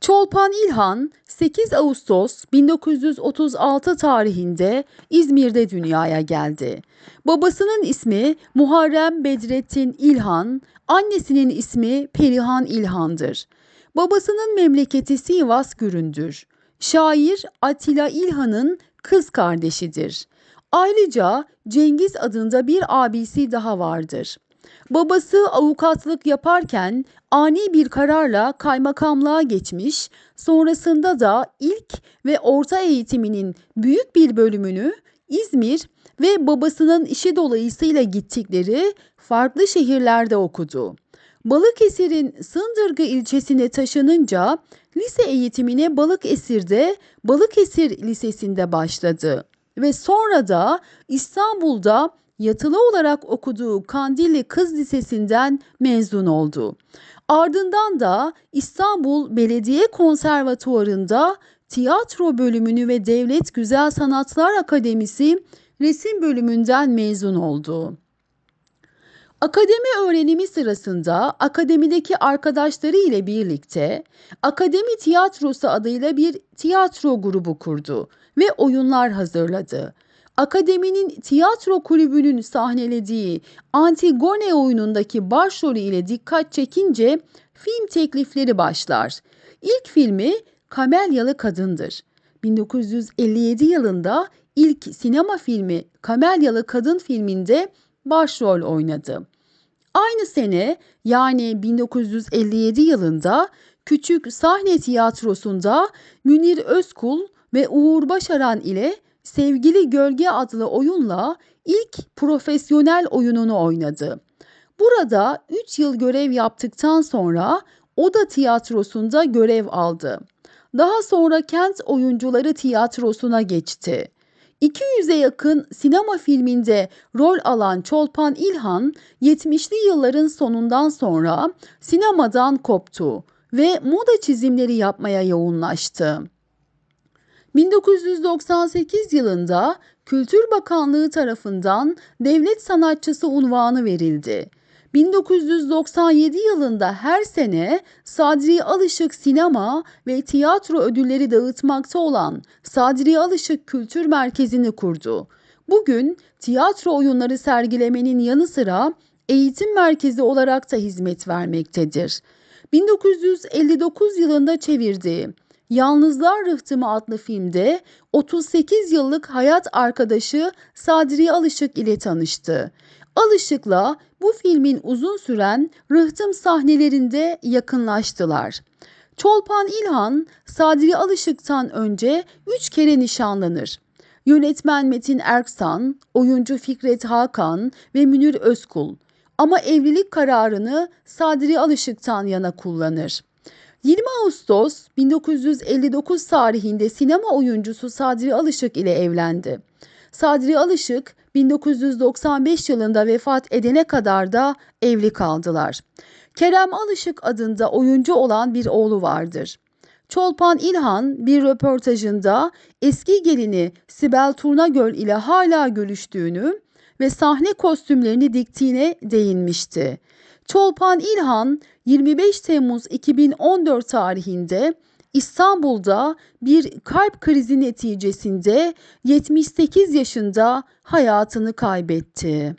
Çolpan İlhan 8 Ağustos 1936 tarihinde İzmir'de dünyaya geldi. Babasının ismi Muharrem Bedrettin İlhan, annesinin ismi Perihan İlhan'dır. Babasının memleketi Sivas Güründür. Şair Atilla İlhan'ın kız kardeşidir. Ayrıca Cengiz adında bir abisi daha vardır. Babası avukatlık yaparken ani bir kararla kaymakamlığa geçmiş, sonrasında da ilk ve orta eğitiminin büyük bir bölümünü İzmir ve babasının işi dolayısıyla gittikleri farklı şehirlerde okudu. Balıkesir'in Sındırgı ilçesine taşınınca lise eğitimine Balıkesir'de Balıkesir Lisesi'nde başladı ve sonra da İstanbul'da yatılı olarak okuduğu Kandilli Kız Lisesi'nden mezun oldu. Ardından da İstanbul Belediye Konservatuvarı'nda tiyatro bölümünü ve Devlet Güzel Sanatlar Akademisi resim bölümünden mezun oldu. Akademi öğrenimi sırasında akademideki arkadaşları ile birlikte Akademi Tiyatrosu adıyla bir tiyatro grubu kurdu ve oyunlar hazırladı. Akademinin tiyatro kulübünün sahnelediği Antigone oyunundaki başrolü ile dikkat çekince film teklifleri başlar. İlk filmi Kamelyalı Kadın'dır. 1957 yılında ilk sinema filmi Kamelyalı Kadın filminde başrol oynadı. Aynı sene yani 1957 yılında Küçük Sahne Tiyatrosu'nda Münir Özkul ve Uğur Başaran ile Sevgili Gölge adlı oyunla ilk profesyonel oyununu oynadı. Burada 3 yıl görev yaptıktan sonra Oda Tiyatrosu'nda görev aldı. Daha sonra Kent Oyuncuları Tiyatrosu'na geçti. 200'e yakın sinema filminde rol alan Çolpan İlhan 70'li yılların sonundan sonra sinemadan koptu ve moda çizimleri yapmaya yoğunlaştı. 1998 yılında Kültür Bakanlığı tarafından devlet sanatçısı unvanı verildi. 1997 yılında her sene Sadri Alışık Sinema ve Tiyatro ödülleri dağıtmakta olan Sadri Alışık Kültür Merkezi'ni kurdu. Bugün tiyatro oyunları sergilemenin yanı sıra eğitim merkezi olarak da hizmet vermektedir. 1959 yılında çevirdiği Yalnızlar Rıhtımı adlı filmde 38 yıllık hayat arkadaşı Sadri Alışık ile tanıştı. Alışık'la bu filmin uzun süren rıhtım sahnelerinde yakınlaştılar. Çolpan İlhan, Sadri Alışık'tan önce üç kere nişanlanır. Yönetmen Metin Erksan, oyuncu Fikret Hakan ve Münir Özkul. Ama evlilik kararını Sadri Alışık'tan yana kullanır. 20 Ağustos 1959 tarihinde sinema oyuncusu Sadri Alışık ile evlendi. Sadri Alışık 1995 yılında vefat edene kadar da evli kaldılar. Kerem Alışık adında oyuncu olan bir oğlu vardır. Çolpan İlhan bir röportajında eski gelini Sibel Turnagöl ile hala görüştüğünü ve sahne kostümlerini diktiğine değinmişti. Çolpan İlhan 25 Temmuz 2014 tarihinde İstanbul'da bir kalp krizi neticesinde 78 yaşında hayatını kaybetti.